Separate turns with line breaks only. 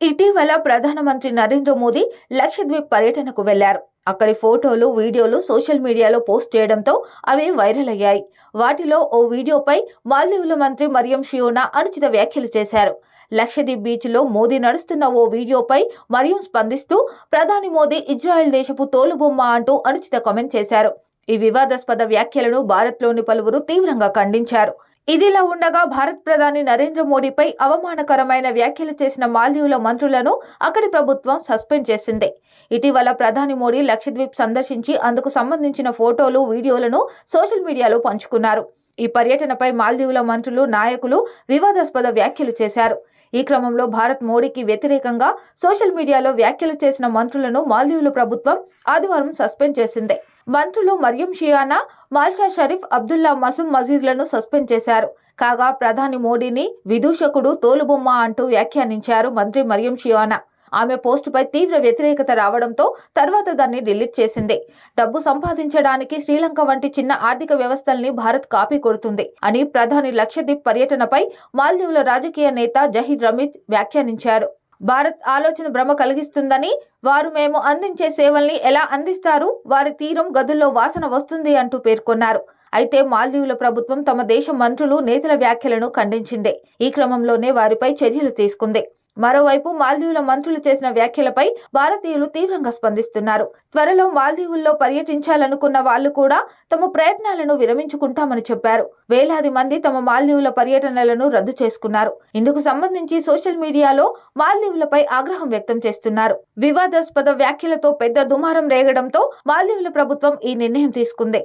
ఇటీవల ప్రధానమంత్రి నరేంద్ర మోదీ లక్షద్వీప్ పర్యటనకు వెళ్ళారు. అక్కడి ఫోటోలు వీడియోలు సోషల్ మీడియాలో పోస్ట్ చేయడంతో అవి వైరల్ అయ్యాయి. వాటిలో ఓ వీడియోపై మాల్దీవుల మంత్రి మరియం షియోనా అనుచిత వ్యాఖ్యలు చేశారు. లక్షద్వీప్ బీచ్లో మోదీ నడుస్తున్న ఓ వీడియోపై మరియం స్పందిస్తూ ప్రధాని మోదీ ఇజ్రాయెల్ దేశపు తోలుబొమ్మ అంటూ అనుచిత కామెంట్ చేశారు. ఈ వివాదాస్పద వ్యాఖ్యలను భారత్లోని పలువురు తీవ్రంగా ఖండించారు. ఇదిలా ఉండగా భారత్ ప్రధాని నరేంద్ర మోడీపై అవమానకరమైన వ్యాఖ్యలు చేసిన మాల్దీవుల మంత్రులను అక్కడి ప్రభుత్వం సస్పెండ్ చేసింది. ఇటీవల ప్రధాని మోడీ లక్షద్వీప్ సందర్శించి అందుకు సంబంధించిన ఫోటోలు వీడియోలను సోషల్ మీడియాలో పంచుకున్నారు. ఈ పర్యటనపై మాల్దీవుల మంత్రులు నాయకులు వివాదాస్పద వ్యాఖ్యలు చేశారు. ఈ క్రమంలో భారత్ మోడీకి వ్యతిరేకంగా సోషల్ మీడియాలో వ్యాఖ్యలు చేసిన మంత్రులను మాల్దీవుల ప్రభుత్వం ఆదివారం సస్పెండ్ చేసింది. మంత్రులు మరియం షియానా మాల్షా షరీఫ్ అబ్దుల్లా మసూమ్ మజీద్లను సస్పెండ్ చేశారు. కాగా ప్రధాని మోడీని విదూషకుడు తోలుబొమ్మ అంటూ వ్యాఖ్యానించారు మంత్రి మరియం షియానా. ఆమె పోస్టుపై తీవ్ర వ్యతిరేకత రావడంతో తర్వాత దాన్ని డిలీట్ చేసింది. డబ్బు సంపాదించడానికి శ్రీలంక వంటి చిన్న ఆర్థిక వ్యవస్థల్ని భారత్ కాపీ కొడుతుంది అని ప్రధాని లక్షద్వీప్ పర్యటనపై మాల్దీవుల రాజకీయ నేత జహీద్ రమీద్ వ్యాఖ్యానించారు. భారత్ ఆలోచన భ్రమ కలిగిస్తుందని వారు మేము అందించే సేవల్ని ఎలా అందిస్తారు? వారి తీరం గదుల్లో వాసన వస్తుంది అంటూ పేర్కొన్నారు. అయితే మాల్దీవుల ప్రభుత్వం తమ దేశ మంత్రులు నేతల వ్యాఖ్యలను ఖండించింది. ఈ క్రమంలోనే వారిపై చర్యలు తీసుకుంది. మరోవైపు మాల్దీవుల మంత్రులు చేసిన వ్యాఖ్యలపై భారతీయులు తీవ్రంగా స్పందిస్తున్నారు. త్వరలో మాల్దీవుల్లో పర్యటించాలనుకున్న వాళ్ళు కూడా తమ ప్రయత్నాలను విరమించుకుంటామని చెప్పారు. వేలాది మంది తమ మాల్దీవుల పర్యటనలను రద్దు చేసుకున్నారు. ఇందుకు సంబంధించి సోషల్ మీడియాలో మాల్దీవులపై ఆగ్రహం వ్యక్తం చేస్తున్నారు. వివాదాస్పద వ్యాఖ్యలతో పెద్ద దుమారం రేగడంతో మాల్దీవుల ప్రభుత్వం ఈ నిర్ణయం తీసుకుంది.